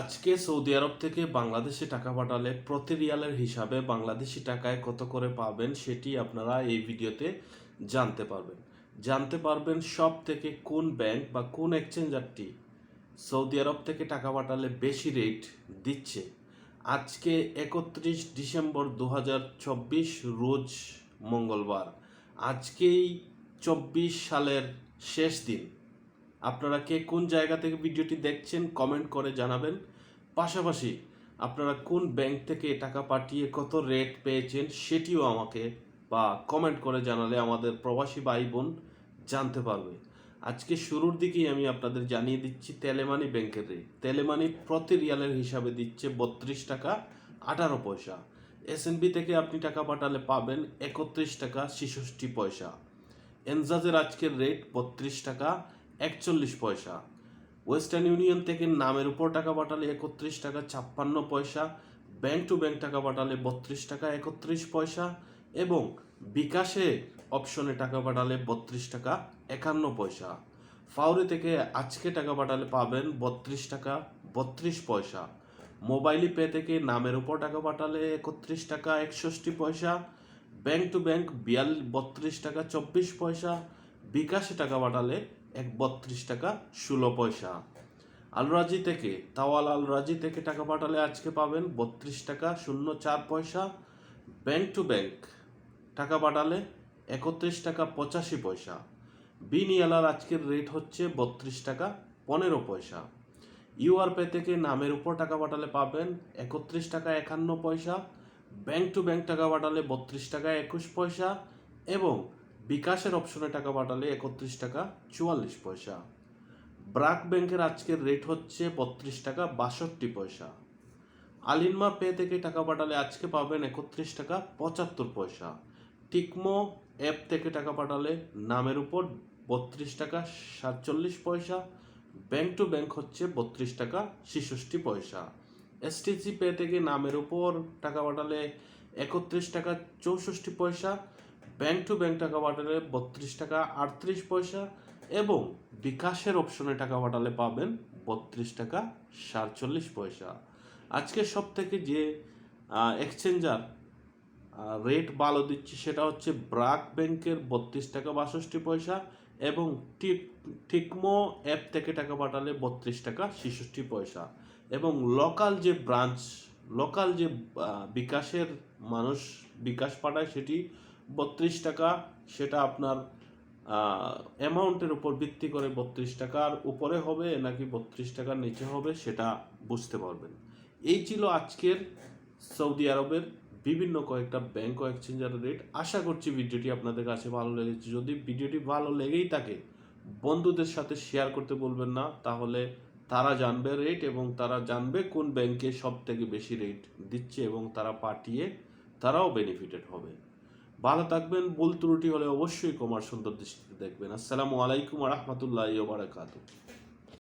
আজকে সৌদি আরব থেকে বাংলাদেশে টাকা পাঠালে প্রতি রিয়ালের হিসাবে বাংলাদেশি টাকায় কত করে পাবেন সেটি আপনারা এই ভিডিওতে জানতে পারবেন। জানতে পারবেন সব থেকে কোন ব্যাংক বা কোন এক্সচেঞ্জারটি সৌদি আরব থেকে টাকা পাঠালে বেশি রেট দিচ্ছে। আজকে একত্রিশ ডিসেম্বর দু হাজার চব্বিশ, রোজ মঙ্গলবার। আজকেই চব্বিশ সালের শেষ দিন। আপনারা কে কোন জায়গা থেকে ভিডিওটি দেখছেন কমেন্ট করে জানাবেন। পাশাপাশি আপনারা কোন ব্যাংক থেকে টাকা পাঠিয়ে কত রেট পেয়েছেন, সেটিও আমাকে বা কমেন্ট করে জানালে আমাদের প্রবাসী ভাই বোন জানতে পারবে। আজকে শুরুর দিকেই আমি আপনাদের জানিয়ে দিচ্ছি তেলেমানি ব্যাংকের রেট তেলেমানি প্রতি রিয়ালের হিসাবে দিচ্ছে বত্রিশ টাকা আঠারো পয়সা। এসএনবি থেকে আপনি টাকা পাঠালে পাবেন একত্রিশ টাকা ছেষট্টি পয়সা। এনজাজের আজকের রেট বত্রিশ টাকা একচল্লিশ পয়সা। ওয়েস্টার্ন ইউনিয়ন থেকে নামের উপর টাকা পাঠালে একত্রিশ টাকা, ছাপ্পান্ন পয়সা। ব্যাংক টু ব্যাংক টাকা পাঠালে বত্রিশ টাকা, একত্রিশ পয়সা। এবং বিকাশে অপশনে টাকা পাঠালে বত্রিশ টাকা, একান্ন পয়সা। ফাউরি থেকে আজকে টাকা পাঠালে পাবেন বত্রিশ টাকা, বত্রিশ পয়সা। মোবাইলি পে থেকে নামের উপর টাকা পাঠালে একত্রিশ টাকা, একষট্টি পয়সা। ব্যাংক টু ব্যাংক বিয়াল, বত্রিশ টাকা, চব্বিশ পয়সা। বিকাশে টাকা পাঠালে এক বত্রিশ টাকা ষোলো পয়সা। আলরাজি থেকে, তাওয়াল আলরাজি থেকে টাকা পাঠালে আজকে পাবেন বত্রিশ টাকা শূন্য চার পয়সা। ব্যাংক টু ব্যাংক, টাকা পাঠালে একত্রিশ টাকা পঁচাশি পয়সা। বিনিয়ালার আজকের রেট হচ্ছে বত্রিশ টাকা পনেরো পয়সা। ইউআর পে থেকে নামের উপর টাকা পাঠালে পাবেন একত্রিশ টাকা একান্ন পয়সা। ব্যাংক টু ব্যাংক টাকা পাঠালে বত্রিশ টাকা একুশ পয়সা। এবং বিকাশের অপশনে টাকা পাঠালে একত্রিশ টাকা চুয়াল্লিশ পয়সা। ব্রাক ব্যাংকের আজকের রেট হচ্ছে বত্রিশ টাকা বাষট্টি পয়সা। আলিনমা পে থেকে টাকা পাঠালে আজকে পাবেন একত্রিশ টাকা পঁচাত্তর পয়সা। টিকমো অ্যাপ থেকে টাকা পাঠালে নামের উপর বত্রিশ টাকা সাতচল্লিশ পয়সা। ব্যাংক টু ব্যাংক হচ্ছে বত্রিশ টাকা ছেষট্টি পয়সা। এসটিসি পে থেকে নামের উপর টাকা পাঠালে একত্রিশ টাকা চৌষট্টি পয়সা। ব্যাংক টু ব্যাংক টাকা পাঠালে বত্রিশ টাকা আটত্রিশ পয়সা এবং বিকাশের অপশনে টাকা পাঠালে পাবেন বত্রিশ টাকা সাতচল্লিশ পয়সা। আজকে সব থেকে যে এক্সচেঞ্জার রেট ভালো দিচ্ছে সেটা হচ্ছে ব্রাক ব্যাংকের বত্রিশ টাকা বাষট্টি পয়সা এবং টিক, টিকমো অ্যাপ থেকে টাকা পাঠালে বত্রিশ টাকা ছেষট্টি পয়সা এবং লোকাল যে ব্রাঞ্চ লোকাল যে বিকাশের মানুষ বিকাশ পাঠায় সেটি বত্রিশ টাকা, সেটা আপনার অ্যামাউন্টের উপর ভিত্তি করে বত্রিশ টাকার উপরে হবে নাকি বত্রিশ টাকার নিচে হবে সেটা বুঝতে পারবেন। এই ছিল আজকের সৌদি আরবের বিভিন্ন কয়েকটা ব্যাংক ও এক্সচেঞ্জারের রেট আশা করছি ভিডিওটি আপনাদের কাছে ভালো লেগেছে। যদি ভিডিওটি ভালো লেগেই থাকে, বন্ধুদের সাথে শেয়ার করতে বলবেন না। তাহলে তারা জানবে রেট এবং তারা জানবে কোন ব্যাংকে সব থেকে বেশি রেট দিচ্ছে এবং তারা পাঠিয়ে তারাও বেনিফিটেড হবে। ভালো থাকবেন ভুল ত্রুটি হলে অবশ্যই কমার সুন্দর দৃষ্টিতে দেখবেন। আসসালামু আলাইকুম রহমতুল্লাহ বারাকাতু